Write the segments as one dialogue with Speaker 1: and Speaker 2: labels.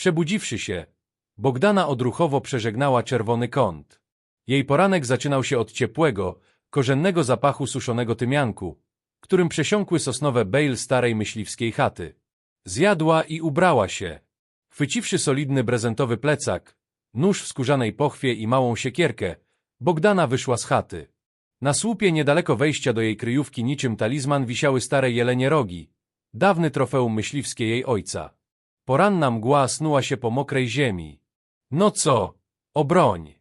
Speaker 1: Przebudziwszy się, Bogdana odruchowo przeżegnała czerwony kąt. Jej poranek zaczynał się od ciepłego, korzennego zapachu suszonego tymianku, którym przesiąkły sosnowe bejl starej myśliwskiej chaty. Zjadła i ubrała się. Chwyciwszy solidny prezentowy plecak, nóż w skórzanej pochwie i małą siekierkę, Bogdana wyszła z chaty. Na słupie niedaleko wejścia do jej kryjówki niczym talizman wisiały stare jelenie rogi, dawny trofeum myśliwskie jej ojca. Poranna mgła snuła się po mokrej ziemi. No co? Obroń!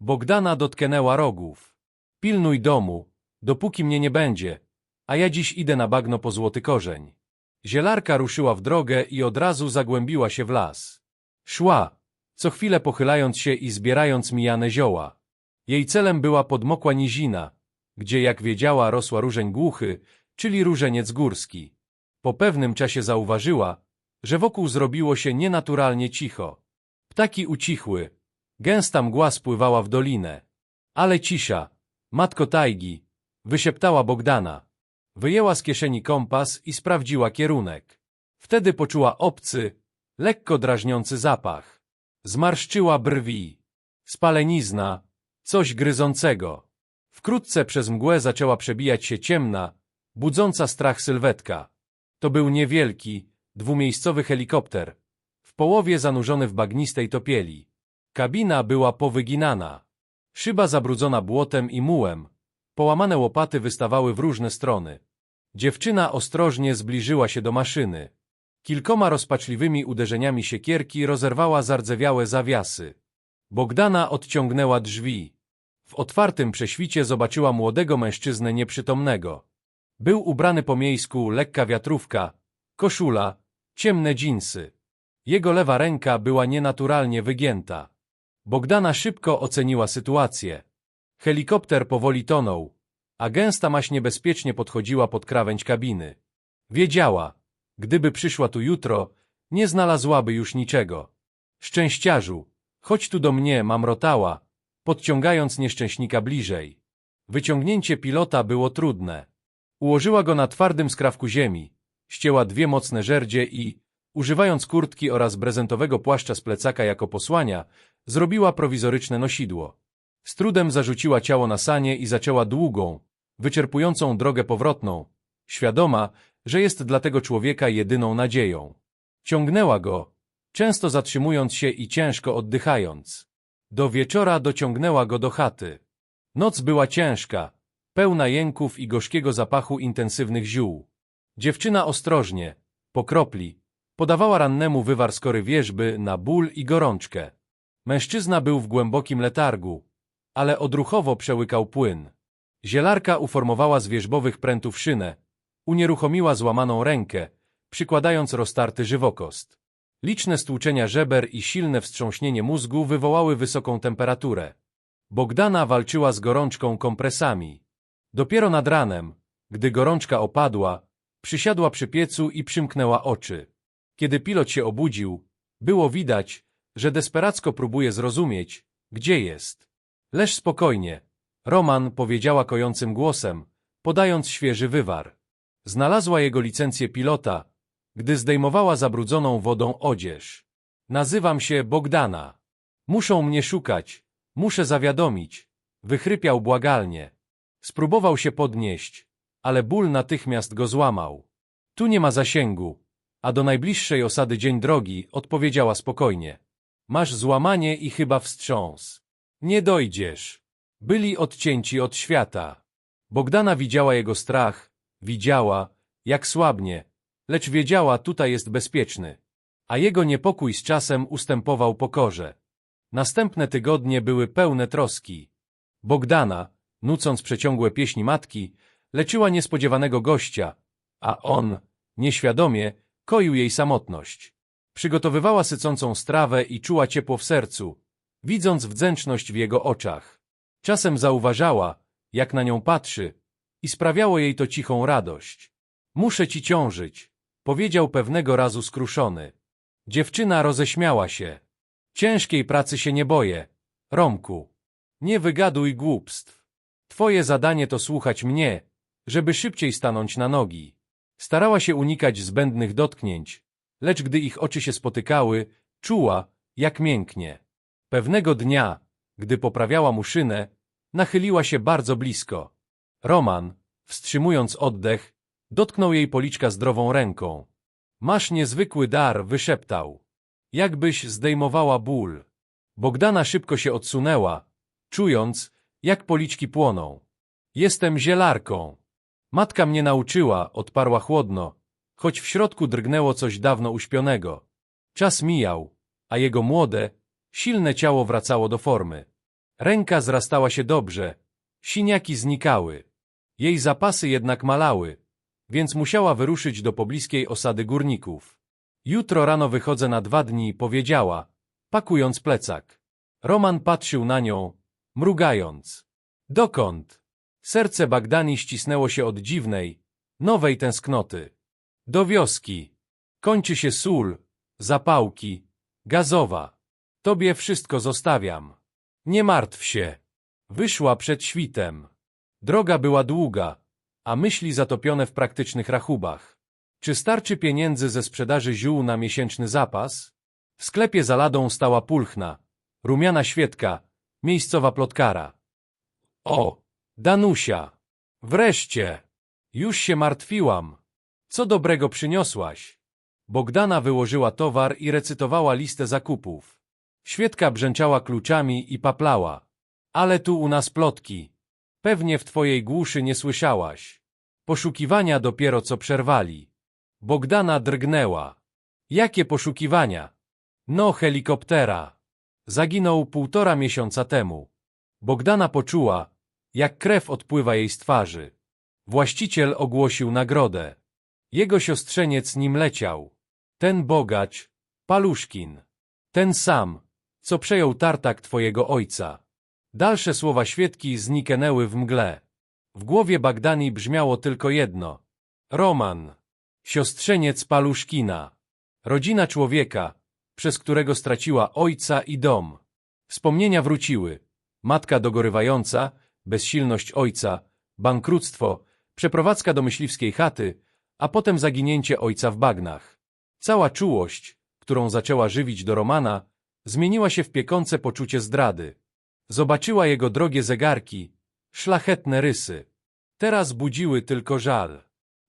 Speaker 1: Bogdana dotknęła rogów. Pilnuj domu, dopóki mnie nie będzie, a ja dziś idę na bagno po złoty korzeń. Zielarka ruszyła w drogę i od razu zagłębiła się w las. Szła, co chwilę pochylając się i zbierając mijane zioła. Jej celem była podmokła nizina, gdzie, jak wiedziała, rosła różeń głuchy, czyli różeniec górski. Po pewnym czasie zauważyła, że wokół zrobiło się nienaturalnie cicho. Ptaki ucichły, gęsta mgła spływała w dolinę. Ale cisza, matko tajgi, wyszeptała Bogdana. Wyjęła z kieszeni kompas i sprawdziła kierunek. Wtedy poczuła obcy, lekko drażniący zapach. Zmarszczyła brwi. Spalenizna, coś gryzącego. Wkrótce przez mgłę zaczęła przebijać się ciemna, budząca strach sylwetka. To był niewielki, dwumiejscowy helikopter, w połowie zanurzony w bagnistej topieli. Kabina była powyginana. Szyba zabrudzona błotem i mułem. Połamane łopaty wystawały w różne strony. Dziewczyna ostrożnie zbliżyła się do maszyny. Kilkoma rozpaczliwymi uderzeniami siekierki rozerwała zardzewiałe zawiasy. Bogdana odciągnęła drzwi. W otwartym prześwicie zobaczyła młodego mężczyznę nieprzytomnego. Był ubrany po miejsku lekka wiatrówka, koszula, ciemne dżinsy. Jego lewa ręka była nienaturalnie wygięta. Bogdana szybko oceniła sytuację. Helikopter powoli tonął, a gęsta maść niebezpiecznie podchodziła pod krawędź kabiny. Wiedziała, gdyby przyszła tu jutro, nie znalazłaby już niczego. Szczęściarzu, chodź tu do mnie, mamrotała, podciągając nieszczęśnika bliżej. Wyciągnięcie pilota było trudne. Ułożyła go na twardym skrawku ziemi, ścięła dwie mocne żerdzie i, używając kurtki oraz brezentowego płaszcza z plecaka jako posłania, zrobiła prowizoryczne nosidło. Z trudem zarzuciła ciało na sanie i zaczęła długą, wyczerpującą drogę powrotną, świadoma, że jest dla tego człowieka jedyną nadzieją. Ciągnęła go, często zatrzymując się i ciężko oddychając. Do wieczora dociągnęła go do chaty. Noc była ciężka, pełna jęków i gorzkiego zapachu intensywnych ziół. Dziewczyna ostrożnie, po kropli, podawała rannemu wywar skory wierzby na ból i gorączkę. Mężczyzna był w głębokim letargu, ale odruchowo przełykał płyn. Zielarka uformowała z wierzbowych prętów szynę, unieruchomiła złamaną rękę, przykładając roztarty żywokost. Liczne stłuczenia żeber i silne wstrząśnienie mózgu wywołały wysoką temperaturę. Bogdana walczyła z gorączką kompresami. Dopiero nad ranem, gdy gorączka opadła, przysiadła przy piecu i przymknęła oczy. Kiedy pilot się obudził, było widać, że desperacko próbuje zrozumieć, gdzie jest. Leż spokojnie, Roman powiedziała kojącym głosem, podając świeży wywar. Znalazła jego licencję pilota, gdy zdejmowała zabrudzoną wodą odzież. Nazywam się Bogdana. Muszą mnie szukać, muszę zawiadomić. Wychrypiał błagalnie. Spróbował się podnieść, ale ból natychmiast go złamał. Tu nie ma zasięgu, a do najbliższej osady dzień drogi odpowiedziała spokojnie. Masz złamanie i chyba wstrząs. Nie dojdziesz. Byli odcięci od świata. Bogdana widziała jego strach, widziała, jak słabnie, lecz wiedziała, tutaj jest bezpieczny. A jego niepokój z czasem ustępował pokorze. Następne tygodnie były pełne troski. Bogdana, nucąc przeciągłe pieśni matki, leczyła niespodziewanego gościa, a on, nieświadomie, koił jej samotność. Przygotowywała sycącą strawę i czuła ciepło w sercu, widząc wdzięczność w jego oczach. Czasem zauważała, jak na nią patrzy i sprawiało jej to cichą radość. Muszę ci ciążyć, powiedział pewnego razu skruszony. Dziewczyna roześmiała się. Ciężkiej pracy się nie boję, Romku. Nie wygaduj głupstw. Twoje zadanie to słuchać mnie, żeby szybciej stanąć na nogi. Starała się unikać zbędnych dotknięć, lecz gdy ich oczy się spotykały, Czuła, jak mięknie. Pewnego dnia, gdy poprawiała mu szynę, nachyliła się bardzo blisko. Roman, wstrzymując oddech, dotknął jej policzka zdrową ręką. Masz niezwykły dar, wyszeptał. Jakbyś zdejmowała ból. Bogdana szybko się odsunęła, czując, jak policzki płoną. Jestem zielarką. Matka mnie nauczyła, odparła chłodno, choć w środku drgnęło coś dawno uśpionego. Czas mijał, a jego młode, silne ciało wracało do formy. Ręka zrastała się dobrze, siniaki znikały. Jej zapasy jednak malały, więc musiała wyruszyć do pobliskiej osady górników. Jutro rano wychodzę na dwa dni, powiedziała, pakując plecak. Roman patrzył na nią, mrugając. Dokąd? Serce Bagdani ścisnęło się od dziwnej, nowej tęsknoty. Do wioski. Kończy się sól, zapałki, gazowa. Tobie wszystko zostawiam. Nie martw się. Wyszła przed świtem. Droga była długa, a myśli zatopione w praktycznych rachubach. Czy starczy pieniędzy ze sprzedaży ziół na miesięczny zapas? W sklepie za ladą stała pulchna, rumiana świeczka, miejscowa plotkara. O, Danusia! Wreszcie! Już się martwiłam. Co dobrego przyniosłaś? Bogdana wyłożyła towar i recytowała listę zakupów. Świeczka brzęczała kluczami i paplała. Ale tu u nas plotki. Pewnie w twojej głuszy nie słyszałaś. Poszukiwania dopiero co przerwali. Bogdana drgnęła. Jakie poszukiwania? No, helikoptera. Zaginął półtora miesiąca temu. Bogdana poczuła, jak krew odpływa jej z twarzy. Właściciel ogłosił nagrodę. Jego siostrzeniec nim leciał. Ten bogacz, Paluszkin. Ten sam, co przejął tartak twojego ojca. Dalsze słowa świetki zniknęły w mgle. W głowie Bagdani brzmiało tylko jedno. Roman. Siostrzeniec Paluszkina. Rodzina człowieka, przez którego straciła ojca i dom. Wspomnienia wróciły. Matka dogorywająca, bezsilność ojca, bankructwo, przeprowadzka do myśliwskiej chaty, a potem zaginięcie ojca w bagnach. Cała czułość, którą zaczęła żywić do Romana, zmieniła się w piekące poczucie zdrady. Zobaczyła jego drogie zegarki, szlachetne rysy. Teraz budziły tylko żal.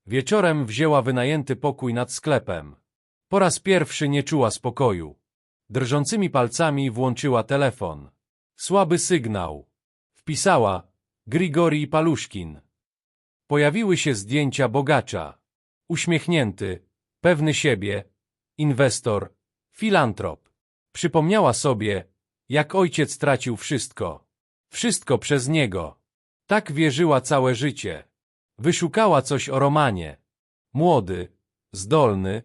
Speaker 1: Wieczorem wzięła wynajęty pokój nad sklepem. Po raz pierwszy nie czuła spokoju. Drżącymi palcami włączyła telefon. Słaby sygnał. Wpisała Grigori Paluszkin. Pojawiły się zdjęcia bogacza. Uśmiechnięty, pewny siebie, inwestor, filantrop. Przypomniała sobie, jak ojciec tracił wszystko. Wszystko przez niego. Tak wierzyła całe życie. Wyszukała coś o Romanie. Młody, zdolny,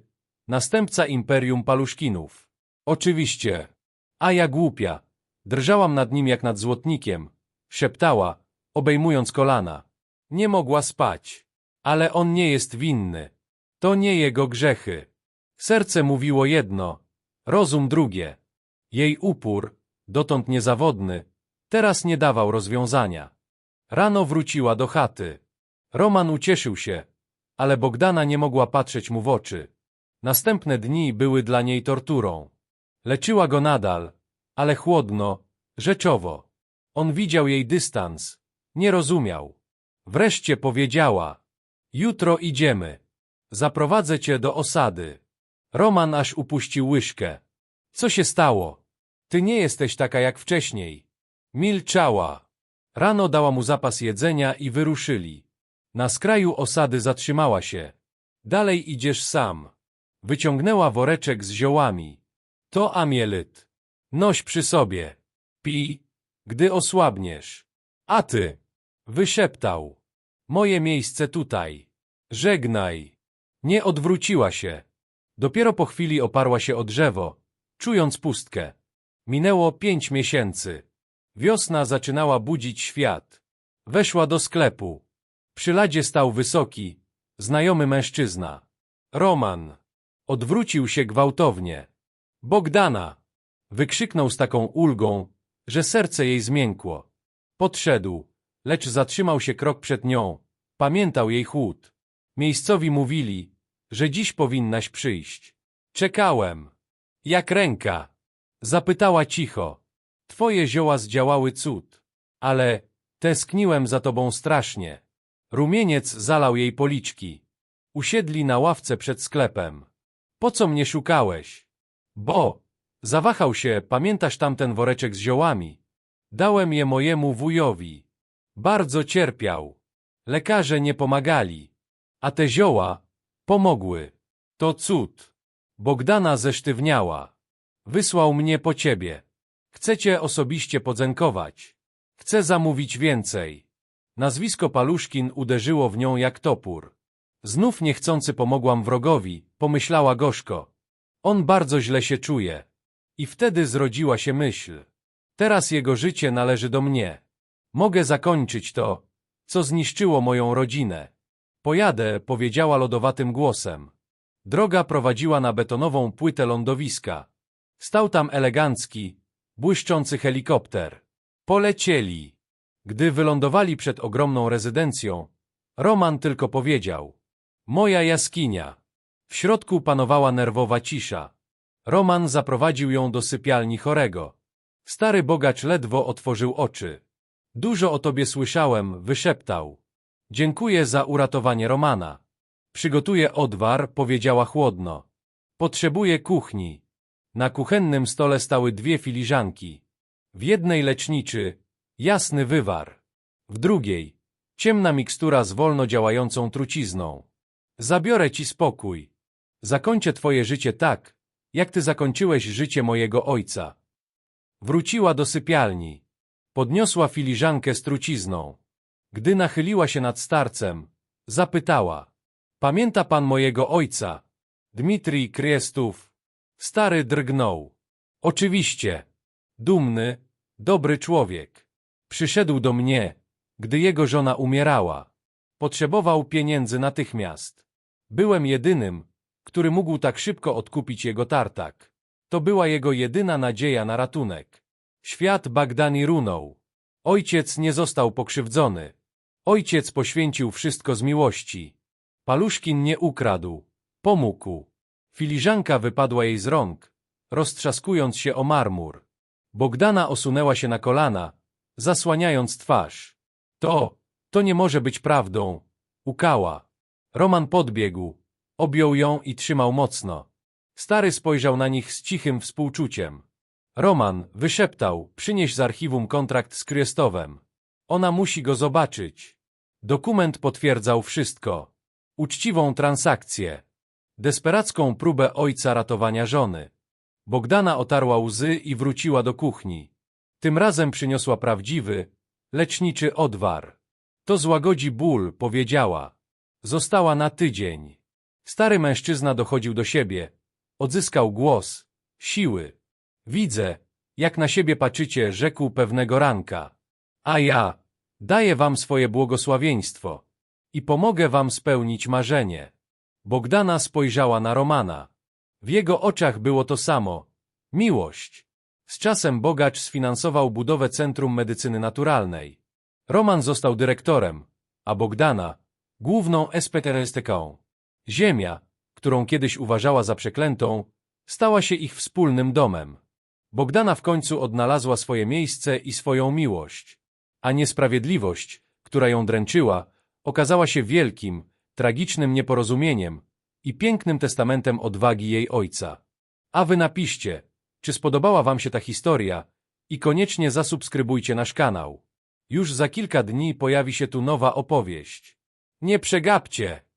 Speaker 1: następca imperium paluszkinów. Oczywiście. A ja głupia. Drżałam nad nim jak nad złotnikiem. Szeptała, obejmując kolana. Nie mogła spać. Ale on nie jest winny. To nie jego grzechy. Serce mówiło jedno, rozum drugie. Jej upór, dotąd niezawodny, teraz nie dawał rozwiązania. Rano wróciła do chaty. Roman ucieszył się, ale Bogdana nie mogła patrzeć mu w oczy. Następne dni były dla niej torturą. Leczyła go nadal, ale chłodno, rzeczowo. On widział jej dystans, nie rozumiał. Wreszcie powiedziała, jutro idziemy. Zaprowadzę cię do osady. Roman aż upuścił łyżkę. Co się stało? Ty nie jesteś taka jak wcześniej. Milczała. Rano dała mu zapas jedzenia i wyruszyli. Na skraju osady zatrzymała się. Dalej idziesz sam. Wyciągnęła woreczek z ziołami. To amielit. Noś przy sobie. Pij, gdy osłabniesz. A ty? Wyszeptał. Moje miejsce tutaj. Żegnaj. Nie odwróciła się. Dopiero po chwili oparła się o drzewo, czując pustkę. Minęło pięć miesięcy. Wiosna zaczynała budzić świat. Weszła do sklepu. Przy ladzie stał wysoki, znajomy mężczyzna. Roman. Odwrócił się gwałtownie. Bogdana! Wykrzyknął z taką ulgą, że serce jej zmiękło. Podszedł, lecz zatrzymał się krok przed nią. Pamiętał jej chłód. Miejscowi mówili, że dziś powinnaś przyjść. Czekałem. Jak ręka. Zapytała cicho. Twoje zioła zdziałały cud. Ale tęskniłem za tobą strasznie. Rumieniec zalał jej policzki. Usiedli na ławce przed sklepem. Po co mnie szukałeś? Bo. Zawahał się, pamiętasz tamten woreczek z ziołami? Dałem je mojemu wujowi. Bardzo cierpiał. Lekarze nie pomagali. A te zioła pomogły. To cud. Bogdana zesztywniała. Wysłał mnie po ciebie. Chcecie osobiście podzenkować. Chcę zamówić więcej. Nazwisko Paluszkin uderzyło w nią jak topór. Znów niechcący pomogłam wrogowi, pomyślała gorzko. On bardzo źle się czuje. I wtedy zrodziła się myśl. Teraz jego życie należy do mnie. Mogę zakończyć to, co zniszczyło moją rodzinę. Pojadę, powiedziała lodowatym głosem. Droga prowadziła na betonową płytę lądowiska. Stał tam elegancki, błyszczący helikopter. Polecieli. Gdy wylądowali przed ogromną rezydencją, Roman tylko powiedział. Moja jaskinia. W środku panowała nerwowa cisza. Roman zaprowadził ją do sypialni chorego. Stary bogacz ledwo otworzył oczy. Dużo o tobie słyszałem, wyszeptał. Dziękuję za uratowanie Romana. Przygotuję odwar, powiedziała chłodno. Potrzebuję kuchni. Na kuchennym stole stały dwie filiżanki. W jednej leczniczy, jasny wywar. W drugiej, ciemna mikstura z wolno działającą trucizną. Zabiorę ci spokój. Zakończę twoje życie tak, jak ty zakończyłeś życie mojego ojca. Wróciła do sypialni. Podniosła filiżankę z trucizną. Gdy nachyliła się nad starcem, zapytała. Pamięta pan mojego ojca? Dmitrij Kriestów. Stary drgnął. Oczywiście. Dumny, dobry człowiek. Przyszedł do mnie, gdy jego żona umierała. Potrzebował pieniędzy natychmiast. Byłem jedynym, który mógł tak szybko odkupić jego tartak. To była jego jedyna nadzieja na ratunek. Świat Bagdani runął. Ojciec nie został pokrzywdzony. Ojciec poświęcił wszystko z miłości. Paluszkin nie ukradł. Pomógł. Filiżanka wypadła jej z rąk, roztrzaskując się o marmur. Bogdana osunęła się na kolana, zasłaniając twarz. To, to nie może być prawdą. Ukała. Roman podbiegł, objął ją i trzymał mocno. Stary spojrzał na nich z cichym współczuciem. Roman wyszeptał, przynieś z archiwum kontrakt z Kryestowem. Ona musi go zobaczyć. Dokument potwierdzał wszystko. Uczciwą transakcję. Desperacką próbę ojca ratowania żony. Bogdana otarła łzy i wróciła do kuchni. Tym razem przyniosła prawdziwy, leczniczy odwar. To złagodzi ból, powiedziała. Została na tydzień. Stary mężczyzna dochodził do siebie. Odzyskał głos, siły. Widzę, jak na siebie patrzycie, rzekł pewnego ranka. A ja daję wam swoje błogosławieństwo i pomogę wam spełnić marzenie. Bogdana spojrzała na Romana. W jego oczach było to samo. Miłość. Z czasem bogacz sfinansował budowę Centrum Medycyny Naturalnej. Roman został dyrektorem, a Bogdana główną espeterystyką. Ziemia, którą kiedyś uważała za przeklętą, stała się ich wspólnym domem. Bogdana w końcu odnalazła swoje miejsce i swoją miłość, a niesprawiedliwość, która ją dręczyła, okazała się wielkim, tragicznym nieporozumieniem i pięknym testamentem odwagi jej ojca. A wy napiszcie, czy spodobała wam się ta historia i koniecznie zasubskrybujcie nasz kanał. Już za kilka dni pojawi się tu nowa opowieść. Nie przegapcie!